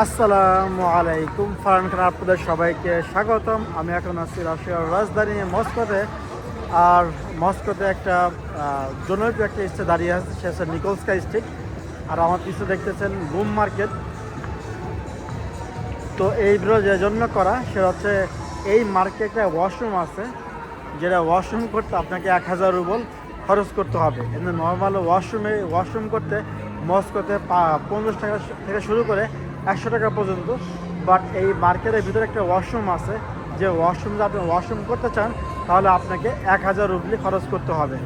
আসসালামু আলাইকুম ফারান খান আপনাদের সবাইকে স্বাগতম। আমি এখন আছি রাশিয়ার রাজধানী মস্কোতে। আর মস্কোতে একটা জনপ্রিয় একটা স্টে দাঁড়িয়ে আছে, সে হচ্ছে নিকোলস্কা স্ট্রিট আর আমার পিছনে দেখতেছেন বুম মার্কেট। তো এই যে জন্য করা, সেটা হচ্ছে এই মার্কেটে ওয়াশরুম আছে, যেটা ওয়াশরুম করতে আপনাকে এক হাজার রুবল খরচ করতে হবে। কিন্তু নর্মাল ওয়াশরুমে, ওয়াশরুম করতে মস্কোতে পা- পঞ্চাশ টাকা থেকে শুরু করে একশো টাকা পর্যন্ত বাট এই মার্কেটের ভিতরে একটা ওয়াশরুম আছে। যে ওয়াশরুম যদি আপনি ওয়াশরুম করতে চান, তাহলে আপনাকে এক হাজার রুবলি খরচ করতে হবে।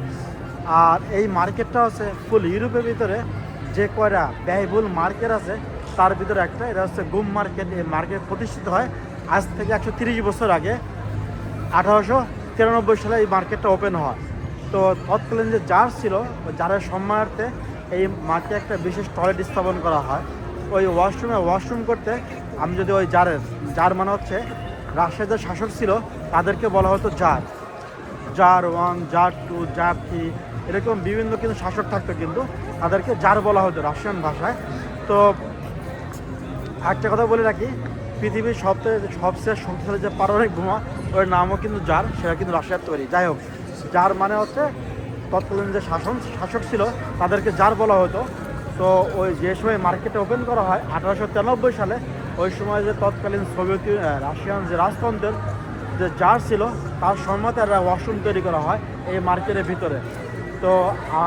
আর এই মার্কেটটা হচ্ছে ফুল ইউরোপের ভিতরে, যে কয়টা ব্যয়বহুল মার্কেট আছে, তার ভিতরে একটা, এটা হচ্ছে গুম মার্কেট এই মার্কেট প্রতিষ্ঠিত হয় আজ থেকে একশো তিরিশ বছর আগে। আঠারোশো তিরানব্বই সালে এই মার্কেটটা ওপেন হয়। তো তৎকালীন যে জার ছিল জারের সম্মানার্থে এই মাঠে একটা বিশেষ টয়লেট স্থাপন করা হয় ওই ওয়াশরুমে ওয়াশরুম করতে, আমি যদি ওই জারের জার মানে হচ্ছে রাশিয়ার যে শাসক ছিল, তাদেরকে বলা হতো tsar tsar one tsar two tsar three এরকম বিভিন্ন কিন্তু শাসক থাকতো কিন্তু, তাদেরকে জার বলা হতো রাশিয়ান ভাষায়। তো একটা কথা বলে রাখি, পৃথিবীর সবচেয়ে সবচেয়ে শক্তিশালী যে পারমাণবিক বোমা, ওর নামও কিন্তু জার সেটা কিন্তু রাশিয়ার তৈরি। যাই হোক জার মানে হচ্ছে তৎকালীন যে শাসন, শাসক ছিল, তাদেরকে জার বলা হতো। তো ওই যে সময় মার্কেটে ওপেন করা হয়, আঠারোশো তিরানব্বই সালে, ওই সময় যে তৎকালীন সোভিয়েত রাশিয়ান যে রাজতন্ত্রের যে জার ছিল, তার সম্মতে একটা ওয়াশরুম তৈরি করা হয় এই মার্কেটের ভিতরে। তো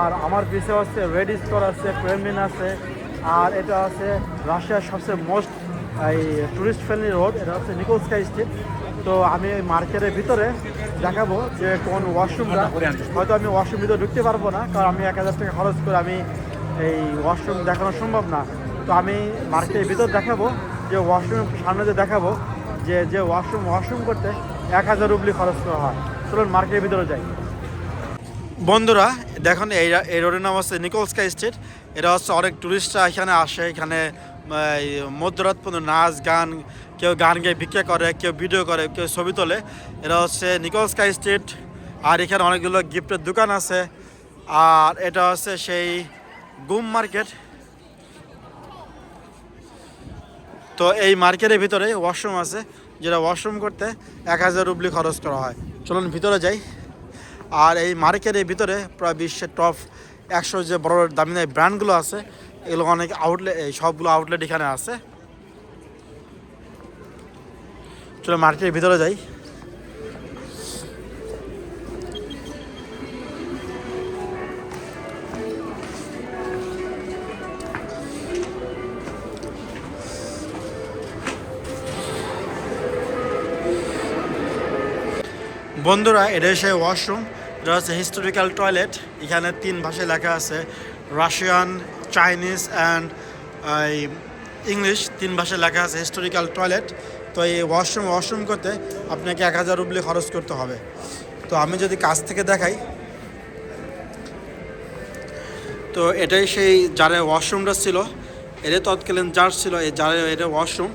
আর আমার পিছে হচ্ছে রেড স্টোর আছে ক্রেমলিন আছে, আর এটা আছে রাশিয়ার সবচেয়ে মোস্ট এই টুরিস্ট ফ্রেন্ডলি রোড এটা হচ্ছে নিকোলস্কা স্ট্রিট তো আমি এই মার্কেটের ভিতরে দেখাবো যে কোন ওয়াশরুমটা হয়তো আমি ওয়াশরুম ভিতরে ঢুকতে পারব না, কারণ আমি এক হাজার টাকা খরচ করে আমি এই ওয়াশরুম দেখানো সম্ভব না। তো আমি মার্কেটের ভিতর দেখাবো, যে ওয়াশরুম সামনে যে দেখাবো, যে যে ওয়াশরুম ওয়াশরুম করতে এক হাজার রুবলি খরচ করা হয়। চলুন মার্কেটের ভিতরে যাই। বন্ধুরা, দেখুন, এই এই রোডের নাম হচ্ছে নিকোলস্কা স্ট্রিট এটা হচ্ছে অনেক টুরিস্টরা এখানে আসে, এখানে মধ্যরাত পর্যন্ত নাচ গান, কেউ গান গেয়ে ভিক্ষা করে, কেউ ভিডিও করে, কেউ ছবি তোলে। এটা হচ্ছে নিকোলস্কা স্ট্রিট আর এখানে অনেকগুলো গিফটের দোকান আছে। আর এটা হচ্ছে সেই গুম মার্কেট। তো এই মার্কেটের ভিতরে ওয়াশরুম আছে, যেটা ওয়াশরুম করতে এক হাজার রুবলি খরচ করা হয়। চলুন ভিতরে যাই। আর এই মার্কেটের ভিতরে প্রায় বিশ্বের টপ একশো যে বড় দামি দামি ব্র্যান্ডগুলো আছে, এগুলো অনেক আউটলেট এই সবগুলো আউটলেট এখানে আছে। চলো মার্কেটের ভিতরে যাই। বন্ধুরা এটা সেই ওয়াশরুম এটা হচ্ছে হিস্টোরিক্যাল টয়লেট এখানে তিন ভাষায় লেখা আছে রাশিয়ান চাইনিজ অ্যান্ড ইংলিশ তিন ভাষায় লেখা আছে হিস্টোরিক্যাল টয়লেট তো এই ওয়াশরুম ওয়াশরুম করতে আপনাকে এক হাজার রুবলি খরচ করতে হবে। তো আমি যদি কাছ থেকে দেখাই, তো এটাই সেই যারা ওয়াশরুমটা ছিল এটা তৎকালীন জার ছিল, এই জারের এটা ওয়াশরুম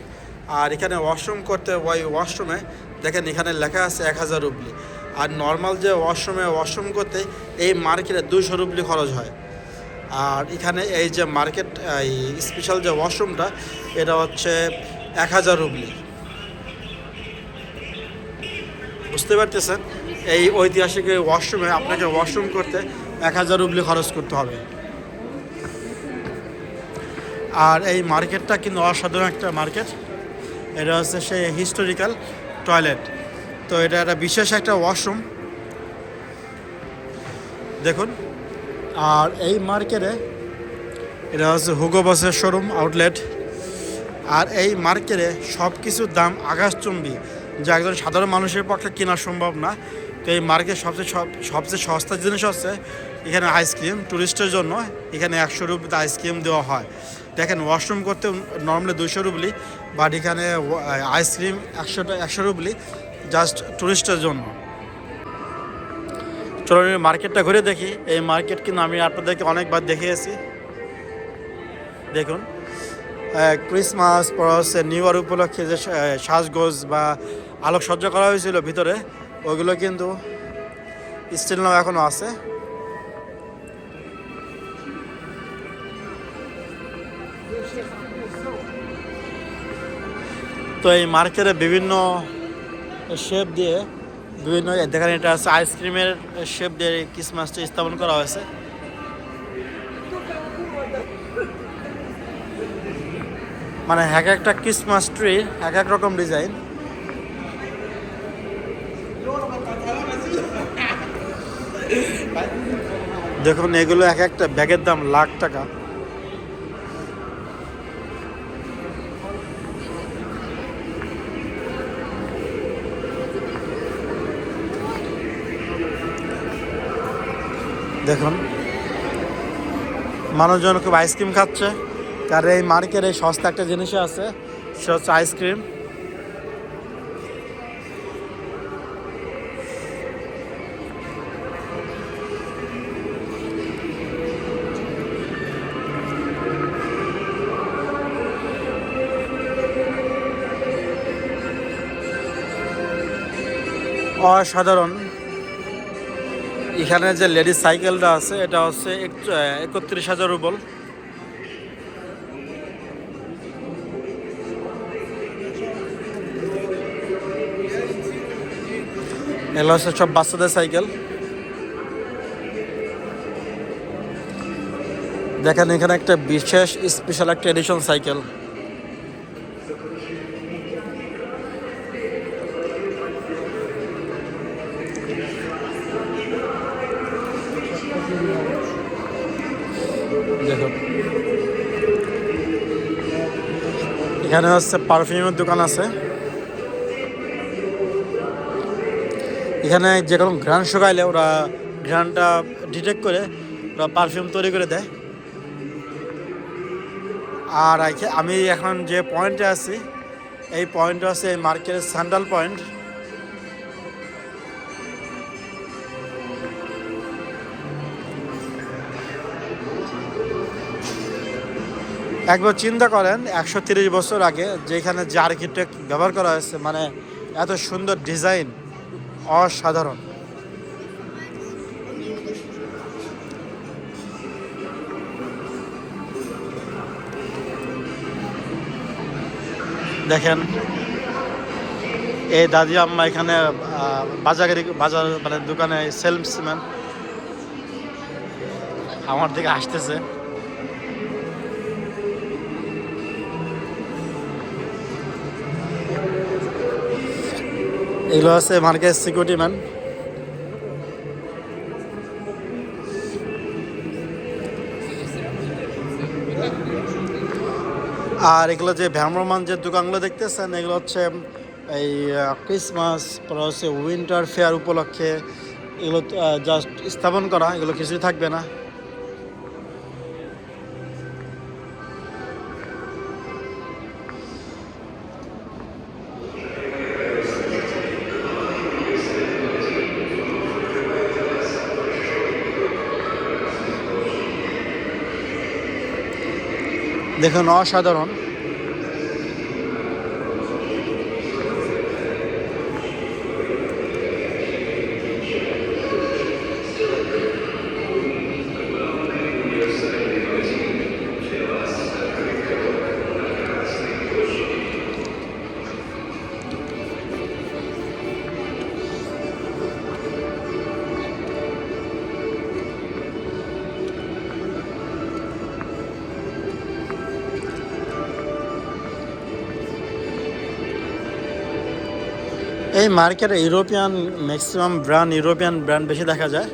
আর এখানে ওয়াশরুম করতে ওই ওয়াশরুমে দেখেন এখানে লেখা আছে এক হাজার রুবলি। আর নর্মাল যে ওয়াশরুমে ওয়াশরুম করতে এই মার্কেটে দুশো রুবলি খরচ হয়। আর এখানে এই যে মার্কেট এই স্পেশাল যে ওয়াশরুমটা এটা হচ্ছে এক হাজার রুবলি। বুঝতে পারতেছেন? এই ঐতিহাসিক ওয়াশরুমে আপনাকে ওয়াশরুম করতে এক হাজার রুবলি খরচ করতে হবে। আর এই মার্কেটটা কিন্তু অসাধারণ একটা মার্কেট এটা হচ্ছে সেই হিস্টোরিক্যাল টয়লেট। তো এটা একটা বিশেষ একটা ওয়াশরুম। দেখুন, আর এই মার্কেটে এটা হচ্ছে হুগো বাসের শোরুম, আউটলেট। আর এই মার্কেটে সব কিছুর দাম আকাশচুম্বী, যা একজন সাধারণ মানুষের পক্ষে কেনা সম্ভব না। তো এই মার্কেট সবচেয়ে সব, সবচেয়ে সস্তা জিনিস হচ্ছে এখানে আইসক্রিম টুরিস্টের জন্য এখানে একশো রুপিতে আইসক্রিম দেওয়া হয়। দেখেন ওয়াশরুম করতে নর্মালি দুশো রুবলি বাট এখানে আইসক্রিম একশো একশো রুবলি জাস্ট টুরিস্টের জন্য। চলো আমি মার্কেটটা ঘুরে দেখি। এই মার্কেট কিন্তু আমি আপনাদেরকে অনেকবার দেখিয়েছি। দেখুন ক্রিসমাস পর হচ্ছে নিউ ইয়ার উপলক্ষে যে সাজগোজ বা আলোকসজ্জা করা হয়েছিল ভিতরে, ওগুলো কিন্তু স্টিল নাও এখনও আছে। তো এই মার্কেটে বিভিন্ন শেপ দিয়ে বিভিন্ন দেখেন এটা আছে আইসক্রিমের শেপ দিয়ে ক্রিসমাসটা স্থাপন করা হয়েছে। মানে এক একটা ক্রিসমাস ট্রি এক এক রকম ডিজাইন দেখুন, এগুলো এক একটা ব্যাগের দাম লাখ টাকা। দেখুন। মানুষজন খুব আইসক্রিম খাচ্ছে। কারণ এই মার্কেটে সস্তা একটা জিনিস আছে, সে হচ্ছে আইসক্রিম অসাধারণ। এখানে যে লেডিস সাইকেলটা আছে, এটা হচ্ছে একত্রিশ হাজার রুবল। এগুলো হচ্ছে সব বাচ্চাদের সাইকেল। দেখেন এখানে একটা বিশেষ স্পেশাল একটা এডিশন সাইকেল। এখানে হচ্ছে পারফিউমের দোকান আছে। এখানে যে কোনো ঘ্রাণ শুকাইলে ওরা ঘ্রাণটা ডিটেক্ট করে, ওরা পারফিউম তৈরি করে দেয়। আর আমি এখন যে পয়েন্টে আছি, এই পয়েন্টটা আছে মার্কেটের স্যান্ডাল পয়েন্ট একবার চিন্তা করেন একশো তিরিশ বছর আগে যেখানে যে আর্কিটেক্ট ব্যবহার করা হয়েছে মানে এত সুন্দর ডিজাইন অসাধারণ। দেখেন এই দাদি আম্মা এখানে আহ, বাজারে বাজার মানে দোকানে সেলসম্যান আমার দিকে আসতেছে। এগুলো আছে মার্কেট সিকিউরিটি ম্যান। আর এগুলো যে ভ্রাম্যমান যে দোকানগুলো দেখতেছেন, এগুলো হচ্ছে, এই ক্রিসমাস পর হচ্ছে উইন্টার ফেয়ার উপলক্ষে এগুলো জাস্ট স্থাপন করা, এগুলো কিছুই থাকবে না। দেখুন অসাধারণ। এই মার্কেটে European maximum brand, European brand বেশি দেখা যায়।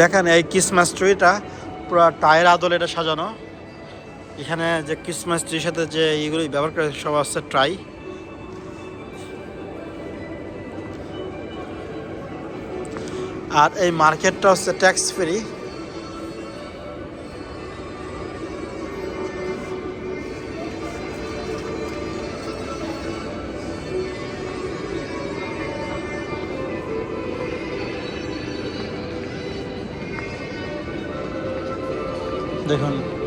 দেখেন এই ক্রিসমাস ট্রিটা পুরো টায়ার আদল এটা সাজানো। এখানে যে ক্রিসমাস ট্রির সাথে যে এইগুলো ব্যবহার করে সব আছে ট্রাই আর এই মার্কেটটা হচ্ছে ট্যাক্স ফ্রি দেখুন।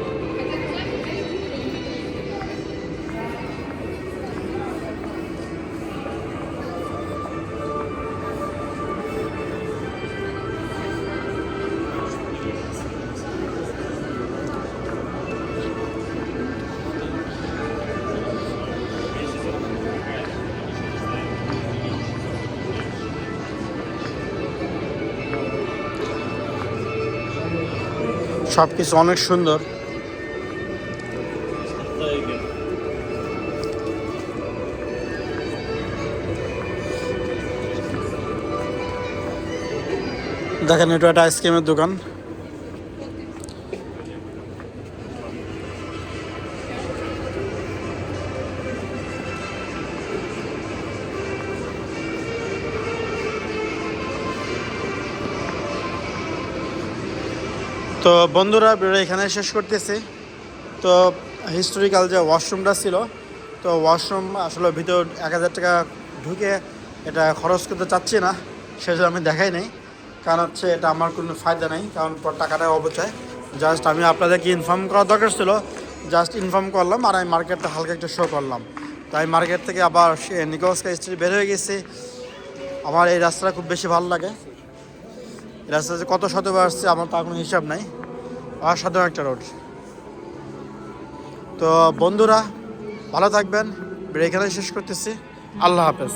সব কিছু অনেক সুন্দর। দেখেন এটা একটা আইসক্রিমের দোকান। তো বন্ধুরা এখানে শেষ করতেছি। তো হিস্টোরিক্যাল যে ওয়াশরুমটা ছিল, তো ওয়াশরুম আসলে ভিতর এক হাজার টাকা ঢুকে এটা খরচ করতে চাচ্ছি না, সেজন্য আমি দেখাই নাই। কারণ হচ্ছে এটা আমার কোনো ফায়দা নেই, কারণ পর টাকাটা অবচয় জাস্ট আমি আপনাদেরকে ইনফর্ম করা দরকার ছিল জাস্ট ইনফর্ম করলাম আর আমি মার্কেটটা হালকা একটু শো করলাম। তাই মার্কেট থেকে আবার সে নিকোস্কা স্ট্রিট বের হয়ে গেছি। আমার এই রাস্তাটা খুব বেশি ভালো লাগে। রাস্তা যে কত শতবার আসছে, আমার তো কোনো হিসাব নাই। অসাধারণ একটা রোড তো বন্ধুরা, ভালো থাকবেন। এখানে শেষ করতেছি। আল্লাহ হাফেজ।